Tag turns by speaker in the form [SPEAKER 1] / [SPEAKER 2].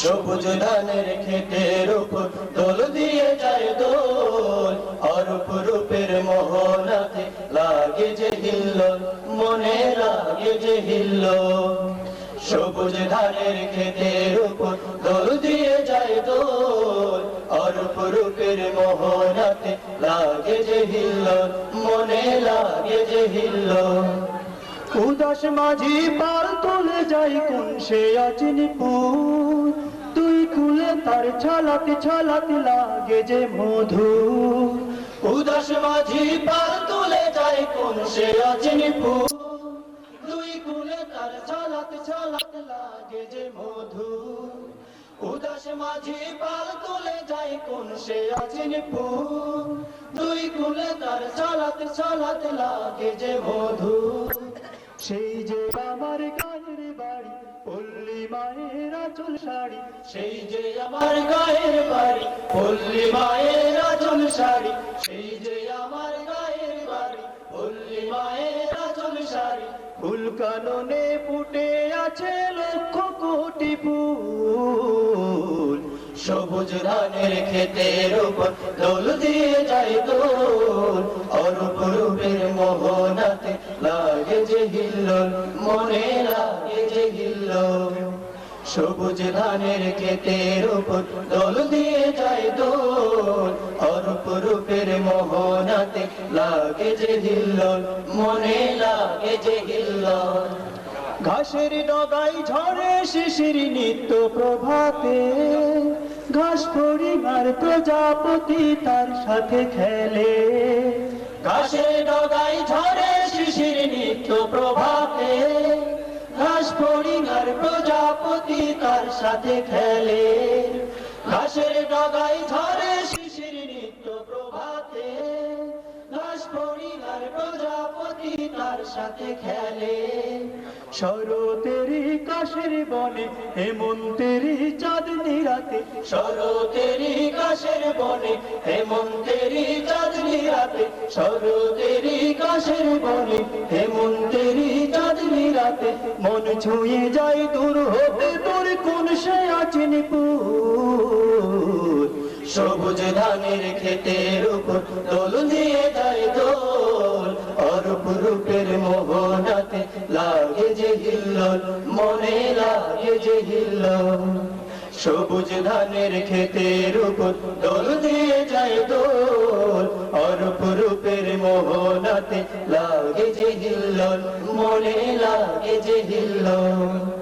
[SPEAKER 1] সবুজ ধানের ক্ষেতের উপর দোল দিয়ে যায় দোল। অরূপ রূপের মোহনাতে লাগে যে হিল্ল, মনে লাগে যে হিল্ল। সবুজ ধানের ক্ষেতের উপর দোল দিয়ে যায় দোল। অরূপ রূপের মোহনাতে লাগে যে হিল্ল, মনে লাগে যে হিল্ল।
[SPEAKER 2] উদাস মাঝি পাল তুলে যাই কোন সে অচিনিপুর। তুই খুলে তার ছলাতে ছলাতে লাগে যে মধু
[SPEAKER 1] উদাস মাঝি পার তুলে যায় কোন সে অচিনিপু দুই কুলে তার চালাত চালাত লাগে যে মধু উদাস মাঝি পাল তুলে যায় কোন সে অচিনিপু দুই কুলে তার লাগে যে মধু
[SPEAKER 2] সেই যে আচল শাড়ি।
[SPEAKER 1] সেই যে আমার গায়ের বাড়ি, পল্লী মায়ের আচল শাড়ি। সেই যে আমার গায়ের বাড়ি, পল্লী মায়ের আচল শাড়ি।
[SPEAKER 2] ফুল কাননে ফুটে আছে লক্ষ কোটি ফুল।
[SPEAKER 1] সবুজ ধানের ক্ষেতের উপর দোল দিয়ে যায় দোল। অরূপ রূপের মোহনাতে লাগে যে হিল্লোল মনে লাগে সবুজ ধানের ক্ষেতের উপর দোল দিয়ে যায় দোল। অরূপ রূপের মোহনাতে লাগে যে হিল্লোল, মনে লাগে যে হিল্লোল।
[SPEAKER 2] ঘাসের ডগাই ঝরে শিশির নিত্য প্রভাতে। ঘাস ফড়িঙার প্রজাপতি তার সাথে খেলে।
[SPEAKER 1] ঘাসের ডগাই ঝরে শিশির নিত্য প্রভাতে। ঘাস ফড়িঙার প্রজাপতি তার সাথে খেলে। ঘাসের ডগাই ঝরে শিশির নিত্য প্রভাতে। ঘাস ফড়িঙার প্রজাপতি তার সাথে খেলে।
[SPEAKER 2] কাশের বনে, হেমন্তেরি চাঁদনি রাতে
[SPEAKER 1] শরতেরি কাশের বনে, হেমন্তেরি চাঁদনি রাতে কাশের বনে চাঁদনি রাতে
[SPEAKER 2] মন ছুঁয়ে যায় দূর কোন
[SPEAKER 1] সবুজ ধানের ক্ষেতের উপর দোল দিয়ে যায় দোল। অরূপ রূপের মোহনাতে লাগে যে হিল্লোল, মনে লাগে যে সবুজ ধানের ক্ষেতের উপর দোল দিয়ে যায় দোল। অরূপ রূপের মোহনাতে লাগে যে হিল্লোল, মনে লাগে যে হিল্লোল।